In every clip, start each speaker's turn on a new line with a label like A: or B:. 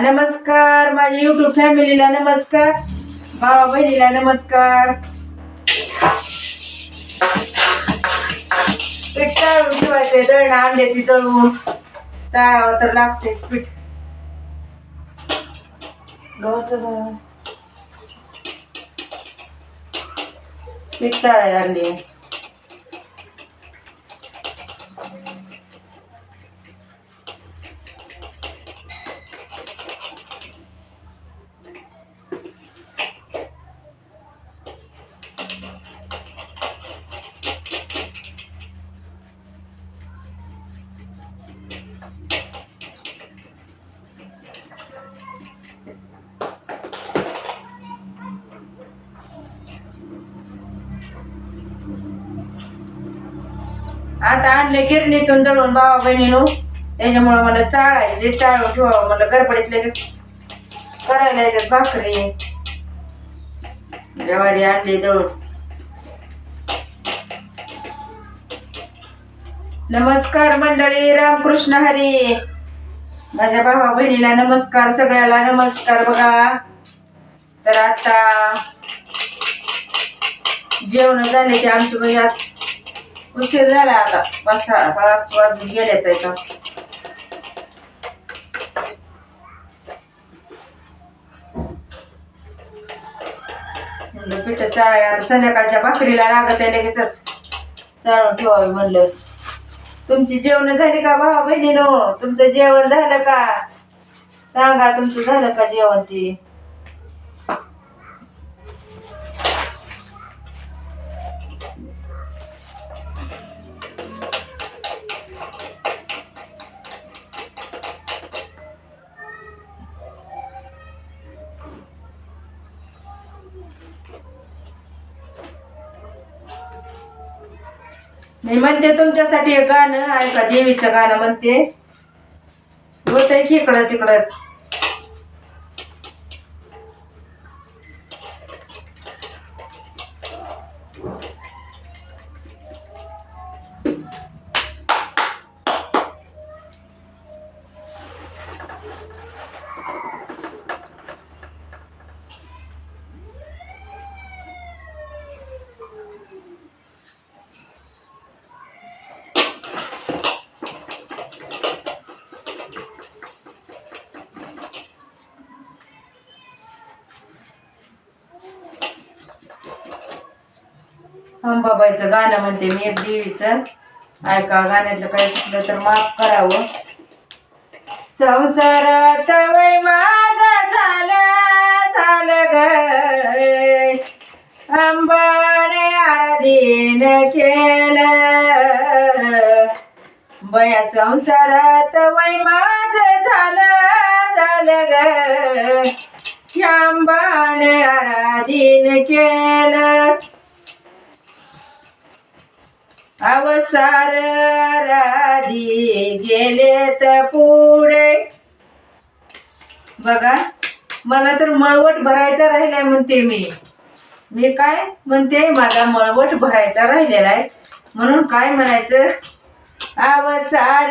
A: नमस्कार माझ्या युट्यूब फॅमिलीला नमस्कार भावा बहिणीला नमस्कार. पीठ चाळून ठेवायचंय दळणं आणले ती दळून चाळावं तर लागतेच पीठ. गव्हाचं पीठ चाळायला लागली आता आणले गिरणीतून दळून भावा बहिणीनो. त्याच्यामुळे मला चाळायचे चाळून ठेवावं मला गडबडीत लगेच करायला येतात भाकरी. ज्वारी आणली दळून. नमस्कार मंडळी रामकृष्ण हरी. माझ्या भावा बहिणीला नमस्कार सगळ्याला नमस्कार बघा. तर आता जेवण झाले ते आमची म्हणजे उशीर झाला आता. पाच सहा पाच वाजून गेले तर. म्हणलं पिठ चाळावे आता संध्याकाळच्या भाकरीला लागत आहे लगेचच. चाळून ठेवावे म्हणलं. तुमची जेवण झाली का भावा बहिणीनो? तुमचं जेवण झालं का? सांगा तुमचं झालं का जेवण ती? मी म्हणते तुमच्यासाठी एक गाणं ऐका देवीचं गाणं म्हणते. होतंय की इकडं तिकडं? बाबाचं गाणं म्हणते मी एक देवीचं. ऐका गाण्यातलं काही चुकलं तर माफ करावं. संसारात वय माझा झाला झालं ग. अंबाने आधीन केलं. बया संसारात वय माझं झालं झालं ग. अंबाने आराधीन केलं. अवसार राधी गेले तर पुढे. बघा मला तर मळवट भरायचा राहिलाय म्हणते मी. मी काय म्हणते? माझा मळवट भरायचा राहिलेला आहे. म्हणून काय म्हणायचं? अवसार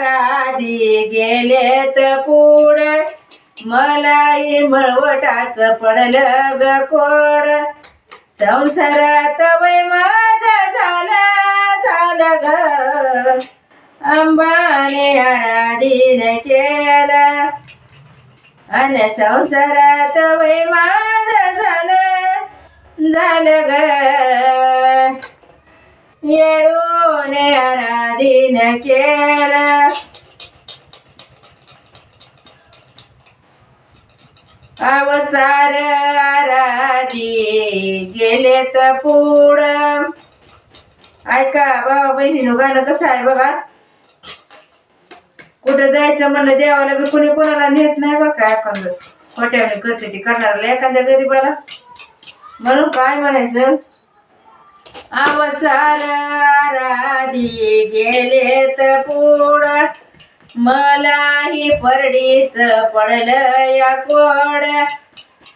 A: राधी गेले पुढे. मलाही मळवटाच पडलं ग कोड. संसारात वय माझं झालं ग अंबाने आराधीन केला अन संसारात वय माझं झालं झालं ग येडूने आराधीन केला अवसार आराधी गेले तर पुढं ऐका बाबा बहिणीनं गाणं कसं आहे बघा. कुठं जायचं म्हणलं देवाला बी कुणी कोणाला नेत नाही बघा काय एखादं हॉटेलने करते ती करणाऱ्याला एखाद्या गरीबाला. म्हणून काय म्हणायचं? अवसार आराधी गेले तर पुढं मलाही परडीच पडलं या कोड.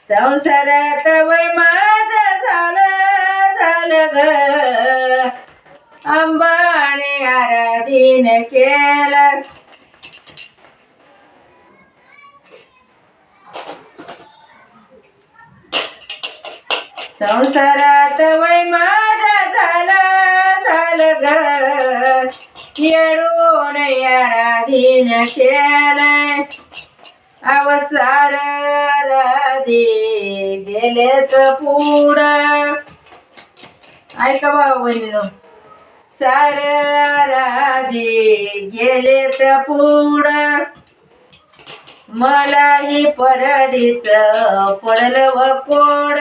A: संसारात वय माझं झालं झालं ग. अंबाने आराधीन केलं संसारात वय माझा झाला झालं ग. येडून आराधीन केलंय. अवसार गेले तर पुढं. ऐका भाऊ बहिणी सार राधी गेलेत पुढ. मलाही परडीच पडलं व कोड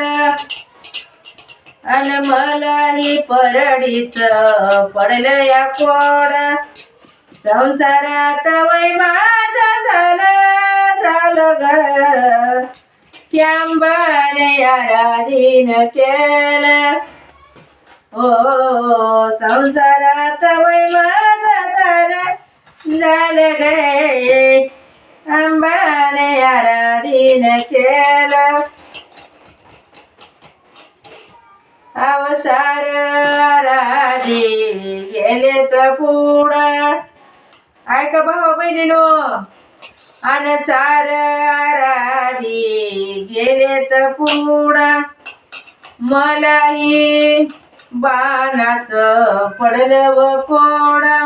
A: अन मलाही परडीच पडलं या कोड. संसारात वय माझा झालं झालं ग. क्यांबाने आराधीन केलं. हो संसारात वय माझा झालं झालं गे. अंबाने आराधीन केलं. अवसार राधी गेले तर पुढं. ऐका भाऊ बहिणीनो अनसार राधी गेले तर पुढं. मलाही बाणाचं पडलं व कोडा.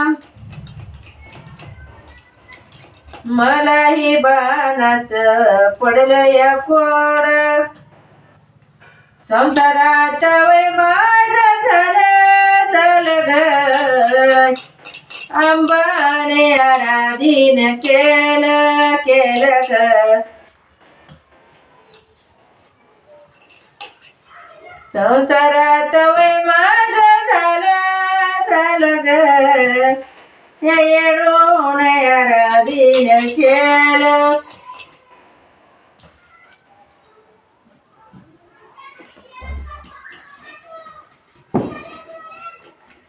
A: मलाही बाणाचं पडलं या कोड. संसारात वय माझं झालं झालं ग अंबाने आराधीन केलं केलं ग संसारात वय माझ झालं झालं ग. या येडून केलं.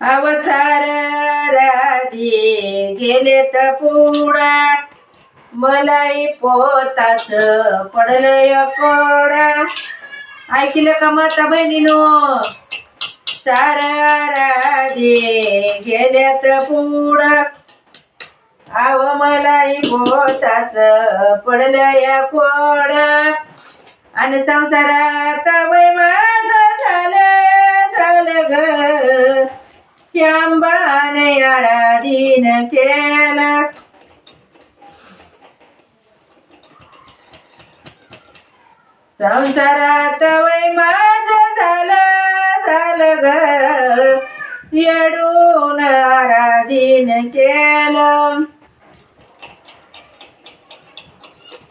A: अवसार राधी गेले तर पुढा. मलाही पोताच पडलं कोडा ऐकलं का माता बहिणीनो? सारा गेल्यात पुढं. आव मलाही पोताच पडलं या कोड आणि संसारात वय माझं झालं झालं ग. या आराधीन केला. संसारात वय माझ झालं झालं ग. येडून आराधीन केलं.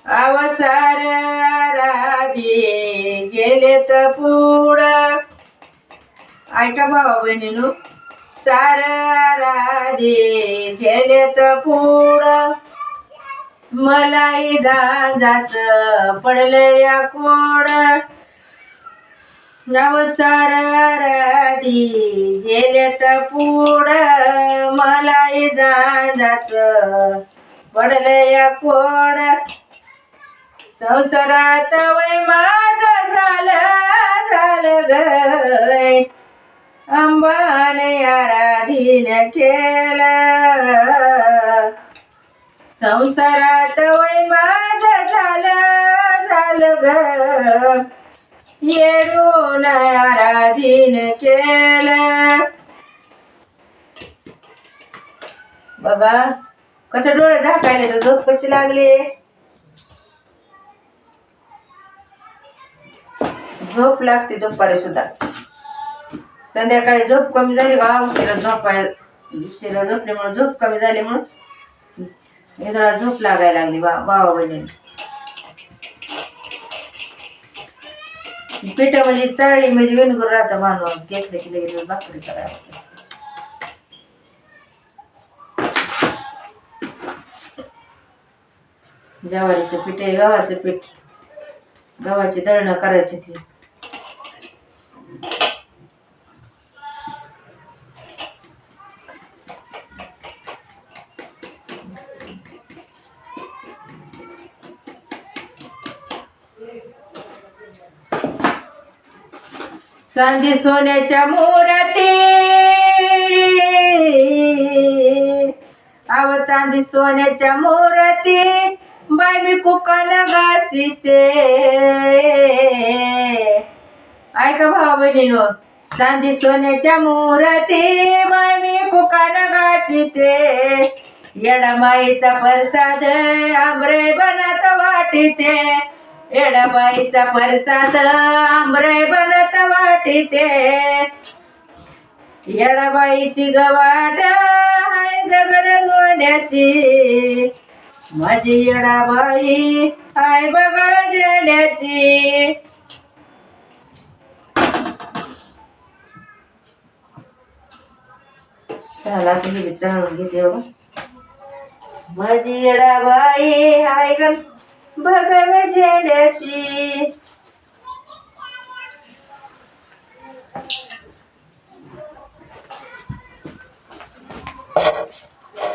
A: अवसार आराधी गेले तर पुढं. ऐका भावा बहिणीनो सार आराधी गेले तर पुढं. मलाही गांजाच पडलं या कोड. नवसार राधी गेले तर पुढं मलाही गांजाच पडलं या कोड. संसारात वय माझ झालं झालं ग अंबाने आराधीन केलं. संसारात वय माझ झालं झालं ग. येडून आराधीन केलं. बघा कसं डोळे झाकायले तर झोप कशी लागली? झोप लागते दुपारी सुद्धा. संध्याकाळी झोप कमी झाली बा उशिरा झोपाय उशिरा झोपल्यामुळे झोप कमी झाली म्हणून इकडं झोप लागायला लागली बा भावा बहिणी पिठ म्हणजे चाळी म्हणजे वेणगुर राहतं माणूस घेतलं की लगेच भाकरी करायला ज्वारीचं पीठ आहे गव्हाचं पीठ. गव्हाची दळणं करायची ती. चांदी सोन्याच्या मोराते. आव चांदी सोन्याच्या मोरती. बाय मी कुकाला घासीते. ऐका भावा बहिणीनो चांदी सोन्याच्या मूर्ती बाय मी कुकान येडा माईचा प्रसाद आंबरे बनत वाटिते. एडाबाईचा प्रसाद आमरे बनत वाटीते. येडाबाईची गवाट हाय दगड गोंड्याची माझी येडाबाई हाय बघा जेड्याची चला तुम्ही विचारून घेते हो. माझी येडाबाई हाय ग बघा जेड्याची